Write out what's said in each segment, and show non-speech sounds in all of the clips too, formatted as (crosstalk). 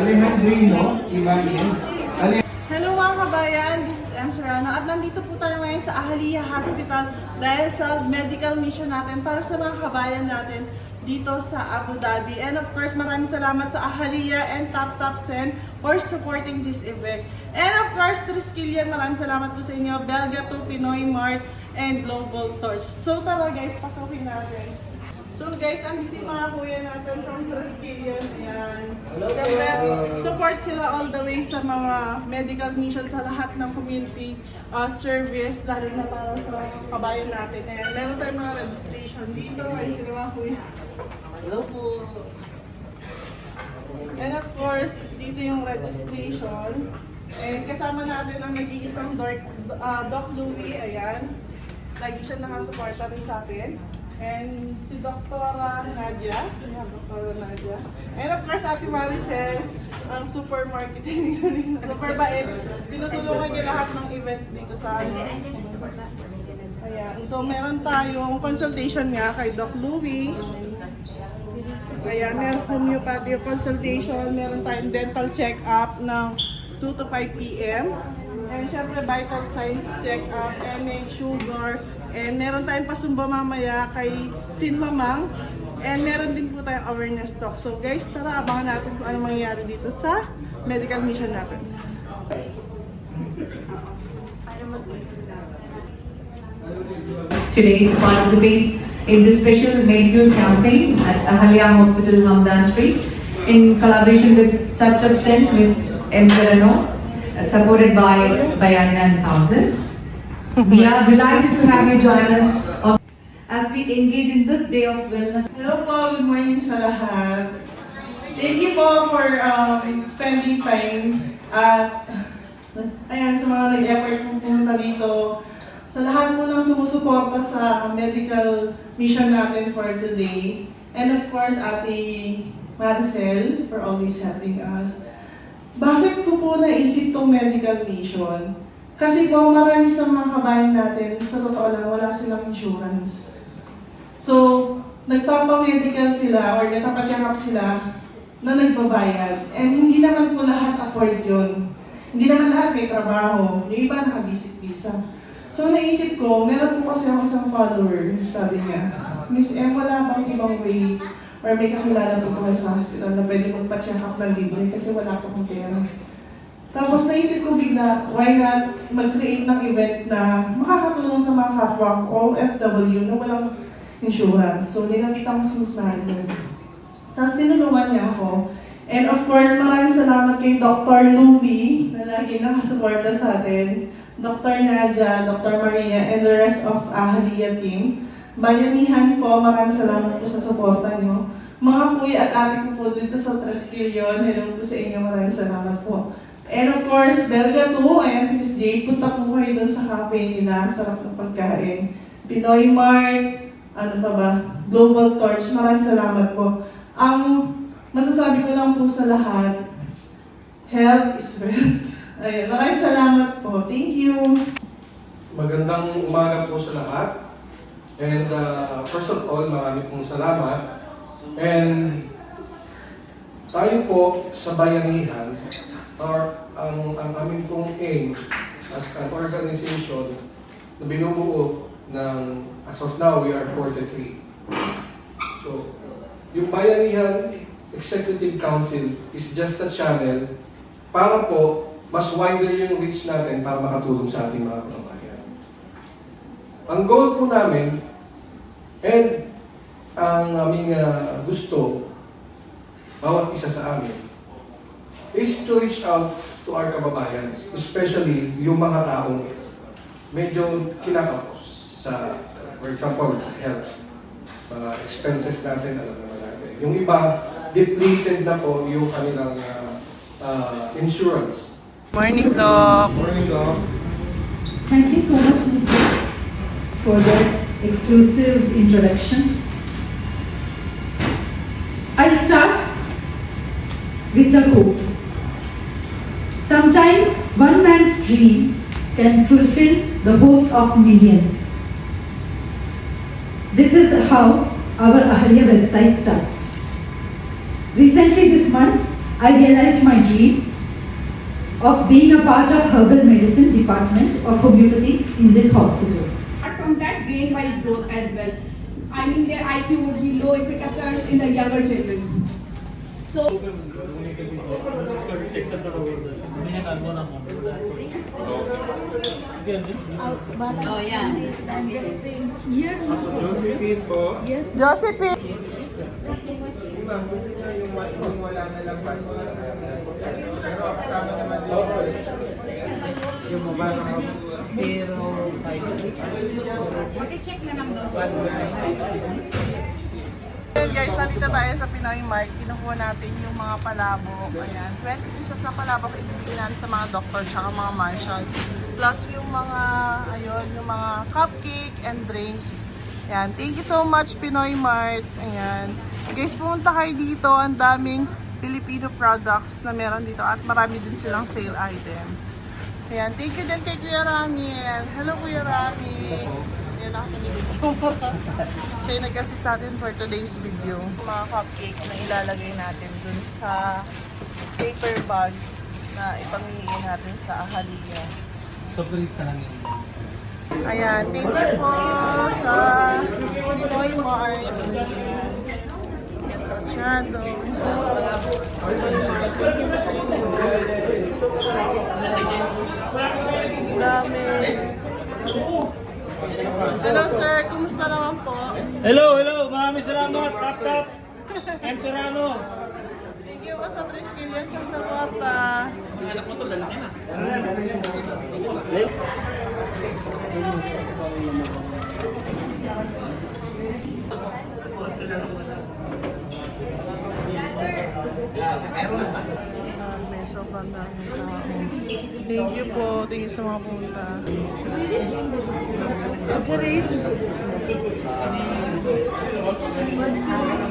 Alejandrino Ibanez. Ale- Hello mga kabayan, this is M. Serrano at nandito po tayo ngayon sa Ahalia Hospital dahil sa medical mission natin para sa mga kabayan natin dito sa Abu Dhabi. And of course, maraming salamat sa Ahalia and Top Top Sen for supporting this event. And of course, Triskelion, maraming salamat po sa inyo, Belga 2, Pinoy Mart, and Global Torch. So tara guys, pasukin natin. So guys, andito yung mga kuya natin from Triskelion. Ayan. Siyempre, support sila all the way sa mga medical mission sa lahat ng community uh, service, lalo na para sa kabayan natin. Ayan, meron tayong mga registration dito. Ay, sila mga kuya. Hello po. And of course, dito yung registration. And kasama natin ang nag-iisang Doc, uh, Doc Louie, ayan. Lagi siya nakasuporta rin sa atin. And si Dr. Nadia, ayan, Dr. Nadia. And of course, Ate Maricel, ang super marketing, (laughs) super bait. Tinutulungan niya lahat ng events dito sa ano. Ayan. So, meron tayong consultation nga kay Doc Louie. Ayan, meron homeopathy consultation, meron tayong dental check-up ng 2 to 5 p.m. And syempre vital signs check-up, NA, sugar, and meron tayong pasumba mamaya kay Sin Mamang. And meron din po tayong awareness talk. So guys, tara, abangan natin kung ano mangyayari dito sa medical mission natin. today to participate in this special medical campaign at Ahalya Hospital, Hamdan Street, in collaboration with Tap Sen, Ms. M. Verano, supported by Bayan Council. We are delighted to have you join us as we engage in this day of wellness. Hello po, good morning sa lahat. Thank you po for um, spending time at ayan, sa mga nag-effort po pumunta dito. Sa lahat po ng sumusuporta sa medical mission natin for today. And of course, Ate Maricel for always helping us. Bakit ko po naisip tong medical mission? Kasi po marami sa mga kabayan natin, sa totoo lang, wala silang insurance. So, nagpapamedical sila or nagpapacheck up sila na nagbabayad. And hindi naman po lahat afford yun. Hindi naman lahat may trabaho. Yung iba nakabisit visa. So, naisip ko, meron po kasi ako isang follower, sabi niya, Miss M, wala bang ibang way or may kakilala po kayo sa hospital na pwede magpa-check up ng libre kasi wala po akong pera. Tapos naisip ko bigla, why not mag-create ng event na makakatulong sa mga kapwa ko, OFW, na walang insurance. So, nilapitan ko si Miss Marian. Tapos tinulungan niya ako. And of course, maraming salamat kay Dr. Luby na lagi nakasuporta sa atin. Dr. Nadia, Dr. Maria, and the rest of Ahalia team. Bayanihan po, maraming salamat po sa suporta niyo. Mga kuya at ate ko po dito sa Treskillion, hello po sa inyo, maraming salamat po. And of course, Belga 2, ayan si Miss Jade, punta po kayo doon sa cafe nila, sarap ng pagkain. Pinoy Mart, ano pa ba, Global Torch, maraming salamat po. Ang masasabi ko lang po sa lahat, health is wealth. Ayun, maraming salamat po. Thank you. Magandang umaga po sa lahat. And uh, first of all, marami pong salamat. And tayo po sa bayanihan, or ang, ang aming pong aim as an organization na binubuo ng, as of now, we are 43. So, yung Bayanihan Executive Council is just a channel para po mas wider yung reach natin para makatulong sa ating mga kababayan. Ang goal po namin and ang aming ah, gusto bawat isa sa amin is to reach out to our kababayan, especially yung mga taong medyo kinakapos sa, for example, sa health. Mga expenses natin, alam naman natin. Yung iba, depleted na po yung kanilang ah, ah, insurance. Morning, Doc. Morning, Doc. Thank you so much for that exclusive introduction. I'll start with the quote. Sometimes one man's dream can fulfill the hopes of millions. This is how our Ahalya website starts. Recently this month, I realized my dream of being a part of herbal medicine department of homeopathy in this hospital. From that, brain-wise growth as well. I mean, their IQ would be low if it occurs in the younger children. So. Josephine po. Josephine! Ma'am, yung, wa- wala na lang number. Ayan guys, nandito tayo sa Pinoy Mart. Kinukuha natin yung mga palabok. Ayan, 20 pieces na palabok ibibigay sa mga doctor at mga mansion. Plus yung mga, ayun, yung mga cupcake and drinks. Ayan, thank you so much Pinoy Mart. Ayan. Guys, pumunta kayo dito. Ang daming Filipino products na meron dito at marami din silang sale items. Ayan, thank you din kay Kuya Rami. Ayan. Hello Kuya Rami. Ayan, nakakalimutan ko. (laughs) Siya yung nag-assist sa atin for today's video. Mga cupcake na ilalagay natin dun sa paper bag na ipamimigay natin sa Ahalia. Ayan, thank you po sa Pinoy Mart. Mart. Thank you po sa inyo. Ang dami. Hello sir, kumusta naman po? Hello, hello. Maraming salamat. Tap, tap. M. Serrano. Thank you po sa Triskelian sa Sawata. May sobrang daming tao. Thank you po. Thank you sa mga pumunta.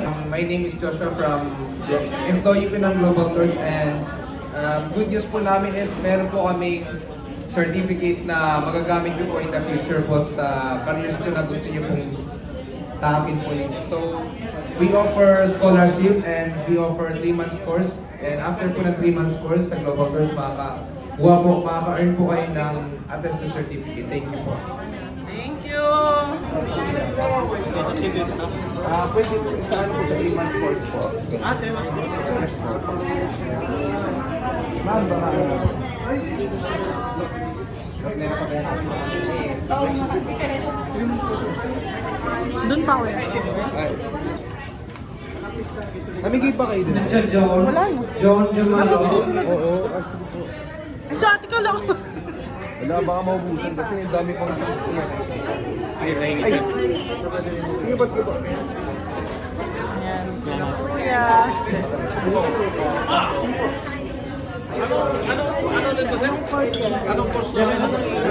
Um, My name is Joshua from employee ko ng Global Tours and um, good news po namin is meron po kami certificate na magagamit ko po in the future po sa careers ko na gusto niyo pong tahakin po ninyo. So, we offer scholarship and we offer 3 months course and after po ng 3 months course sa Global Tours, makaka kuha po, makaka-earn po kayo ng attested certificate. Thank you po. Thank you. Ah, pwede po sa ano po sa 3 months course po. Ah, 3 months po. Ma'am, baka ano? Meron pa kaya natin Doon pa uwi. Namigay pa kayo dun? Wala na. John Jumalo. Oo, kasi po. Eh, sa ate ko lang. Wala, baka maubusan kasi ang dami pang sa Ay, ay, ay. Sige, ba't ko po? Ayan, sila kuya.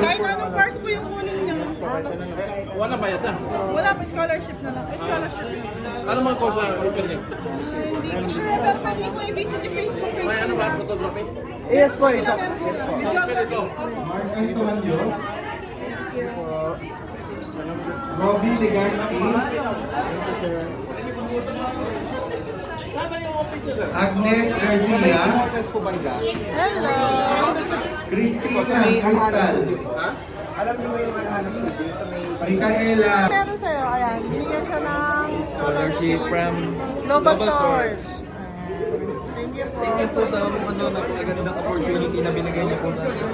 Kahit anong course po yung kunin niya. Wala bayad na. Wala pa scholarship na lang. Eh, scholarship yun. Ano mga course na open niyo? Ah, hindi ko sure, pero pwede ko i-visit yung Facebook page May ano ba? nila. Photography? Yes po, Sila isa. meron sila. Videography. Opo. Robbie Legaspi. Agnes Garcia. Hello! Christina Cristal. Alam niyo yung Alhana Studio sa may Micaela. Meron sa'yo, ayan, binigyan siya ng scholarship from Global. Ayan. Thank you po. Thank you po sa ano, napakagandang opportunity na binigay niyo po sa akin.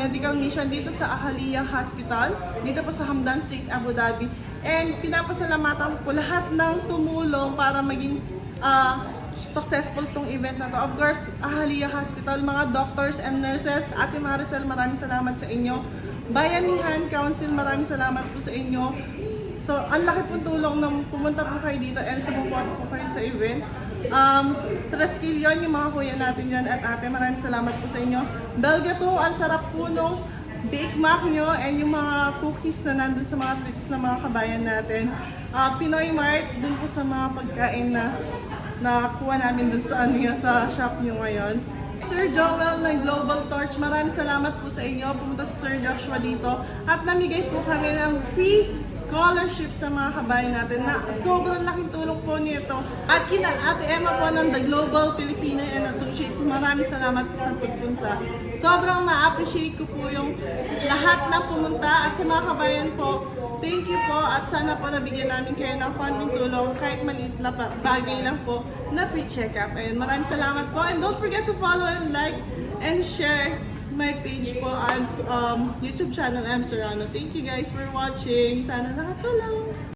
Medical mission dito sa Ahaliya Hospital, dito po sa Hamdan Street, Abu Dhabi. And pinapasalamatan ko lahat ng tumulong para maging ah, successful tong event na to. Of course, Ahaliya Hospital, mga doctors and nurses, Ate Maricel, maraming salamat sa inyo. Bayanihan Council, maraming salamat po sa inyo. So, ang laki pong tulong nang pumunta po kayo dito and sumuporta po kayo sa event. Um, Traskillion, yung mga kuya natin dyan at ate, maraming salamat po sa inyo. Belga to, ang sarap po nung Bake Mac nyo and yung mga cookies na nandun sa mga treats ng mga kabayan natin. Ah, Pinoy Mart, dun po sa mga pagkain na nakakuha namin dun sa, ano, sa shop nyo ngayon. Sir Joel ng Global Torch, maraming salamat po sa inyo. Pumunta si Sir Joshua dito at namigay po kami ng free scholarship sa mga kabayan natin na sobrang laking tulong po nito. At kina Ate Emma po ng The Global Filipino and Associates, maraming salamat po sa pagpunta. Sobrang na-appreciate ko po yung lahat na pumunta at sa mga kabayan po, thank you po at sana po nabigyan namin kayo ng konting tulong kahit maliit na bagay lang po na pre-check-up. Ayun, maraming salamat po and don't forget to follow and like and share my page po and um, YouTube channel, I'm Serrano. Thank you guys for watching. Sana nakatulong.